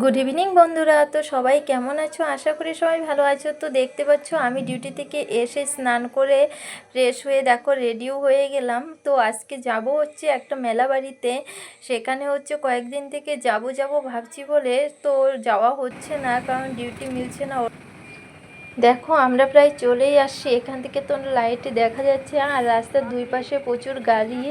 Good evening বন্ধুরা। তো সবাই কেমন আছো? আশা করি সবাই ভালো আছো। তো দেখতে পাচ্ছ, আমি ডিউটি থেকে এসে স্নান করে ফ্রেশ হয়ে, দেখো রেডিও হয়ে গেলাম। তো আজকে যাব হচ্ছে একটা মেলা বাড়িতে। সেখানে হচ্ছে কয়েকদিন থেকে যাব যাব ভাবছি বলে। তো যাওয়া হচ্ছে না, কারণ ডিউটি মিলছে না। দেখো, আমরা প্রায় চলেই আসছি। এখান থেকে তো লাইটে দেখা যাচ্ছে, আর রাস্তার দুই পাশে প্রচুর গাড়ি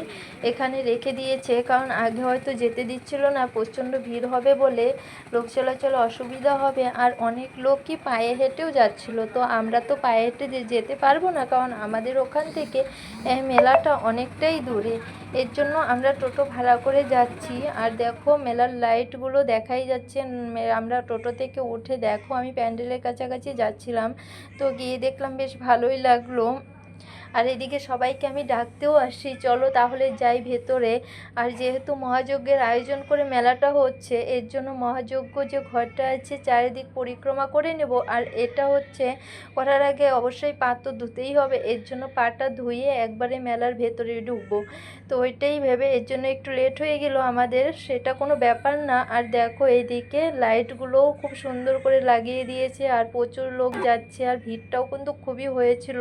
এখানে রেখে দিয়েছে। কারণ আগে হয়তো যেতে দিচ্ছিল না, প্রচণ্ড ভিড় হবে বলে লোক চলাচল অসুবিধা হবে, আর অনেক লোকই পায়ে হেঁটেও যাচ্ছিল। তো আমরা তো পায়ে হেঁটে যেতে পারব না, কারণ আমাদের ওখান থেকে মেলাটা অনেকটাই দূরে। এর জন্য আমরা টোটো ভাড়া করে যাচ্ছি। আর দেখো, মেলার লাইটগুলো দেখাই যাচ্ছে। আমরা টোটো থেকে উঠে দেখো, আমি প্যান্ডেলের কাছাকাছি যাচ্ছিলাম। তো গিয়ে দেখলাম বেশ ভালোই লাগল। আর এদিকে সবাইকে আমি ডাকতেও আসি চলো তাহলে যাই ভেতরে। আর যেহেতু মহাযজ্ঞের আয়োজন করে মেলাটা হচ্ছে, এর জন্য মহাযজ্ঞ যে ঘরটা আছে, চারিদিক পরিক্রমা করে নেব। আর এটা হচ্ছে, করার আগে অবশ্যই পা তো ধুতেই হবে। এর জন্য পাটা ধুয়ে একবারে মেলার ভেতরে ঢুকবো। তো ওইটাই ভেবে এর জন্য একটু লেট হয়ে গেল আমাদের। সেটা কোনো ব্যাপার না। আর দেখো এইদিকে লাইটগুলোও খুব সুন্দর করে লাগিয়ে দিয়েছে। আর প্রচুর লোক যাচ্ছে। আর ভিড়টাও কিন্তু খুবই হয়েছিল।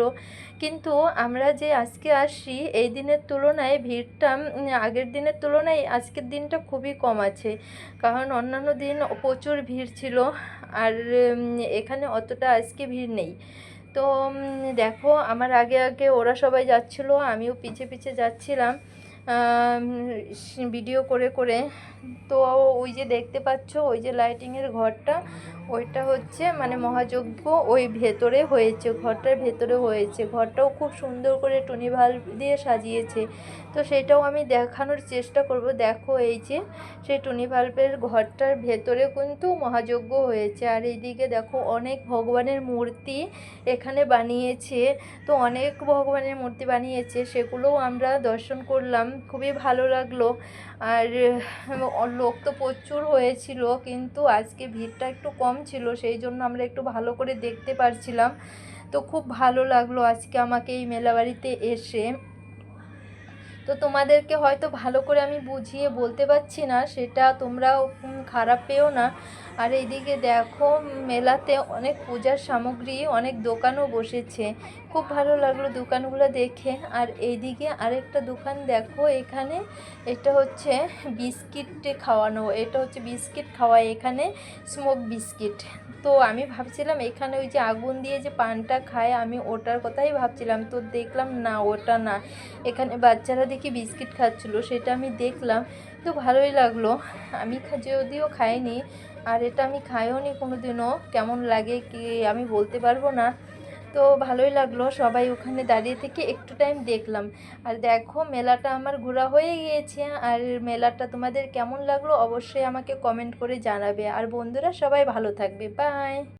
কিন্তু আমরা যে আজকে আসি, এই দিনের তুলনায় ভিড়টা আগের দিনের তুলনায় আজকের দিনটা খুবই কম আছে। কারণ অন্যান্য দিন প্রচুর ভিড় ছিল, আর এখানে অতটা আজকে ভিড় নেই। তো দেখো, আমার আগে আগে ওরা সবাই যাচ্ছিল, আমিও পিছে পিছে যাচ্ছিলাম। ভিডিও করে করে। তো ওই যে দেখতে পাচ্ছ, ওই যে লাইটিংয়ের ঘরটা, ওইটা হচ্ছে মানে মহাযজ্ঞ, ওই ভেতরে হয়েছে, ঘরটার ভেতরে হয়েছে। ঘরটাও খুব সুন্দর করে টুনি ভাল্ব দিয়ে সাজিয়েছে। তো সেটাও আমি দেখানোর চেষ্টা করব। দেখো এই যে, সেই টুনি ভাল্বের ঘরটার ভেতরে কিন্তু মহাযজ্ঞ হয়েছে। আর এইদিকে দেখো অনেক ভগবানের মূর্তি এখানে বানিয়েছে। তো অনেক ভগবানের মূর্তি বানিয়েছে, সেগুলোও আমরা দর্শন করলাম। খুবই ভালো লাগল। আর লোক তো প্রচুর হয়েছিল, কিন্তু আজকে ভিড়টা একটু কম ছিল, সেই জন্য আমরা একটু ভালো করে দেখতে পারছিলাম। তো খুব ভালো লাগল আজকে আমাকে এই মেলাবাড়িতে এসে। তো তোমাদেরকে হয়তো ভালো করে আমি বুঝিয়ে বলতে পারছি না সেটা তোমরাও উম, খারাপ পেও না। আর এইদিকে দেখো মেলাতে অনেক পূজার সামগ্রী অনেক দোকানও বসেছে। খুব ভালো লাগল দোকানগুলো দেখে। আর এইদিকে আরেকটা দোকান দেখো এখানে এটা হচ্ছে বিস্কিট খাওয়ানো এটা হচ্ছে বিস্কিট খাওয়ায় এখানে স্মোক বিস্কিট। তো আমি ভাবছিলাম এখানে ওই যে আগুন দিয়ে যে পানটা খায় আমি ওটার কথাই ভাবছিলাম। তো দেখলাম না ওটা না। এখানে বাচ্চারা দেখি বিস্কিট খাচ্ছিলো, সেটা আমি দেখলাম। তো ভালোই লাগল। আমি যদিও খাইনি, আর এটা আমি খাইও নি কোনো দিনও কেমন লাগে কি আমি বলতে পারব না। তো ভালোই লাগল, সবাই ওখানে দাঁড়িয়ে থেকে একটু টাইম দেখলাম। আর দেখো, মেলাটা আমার ঘোরা হয়ে গিয়েছে। আর মেলাটা তোমাদের কেমন লাগল অবশ্যই আমাকে কমেন্ট করে জানাবে। আর বন্ধুরা, সবাই ভালো থাকবে। বাই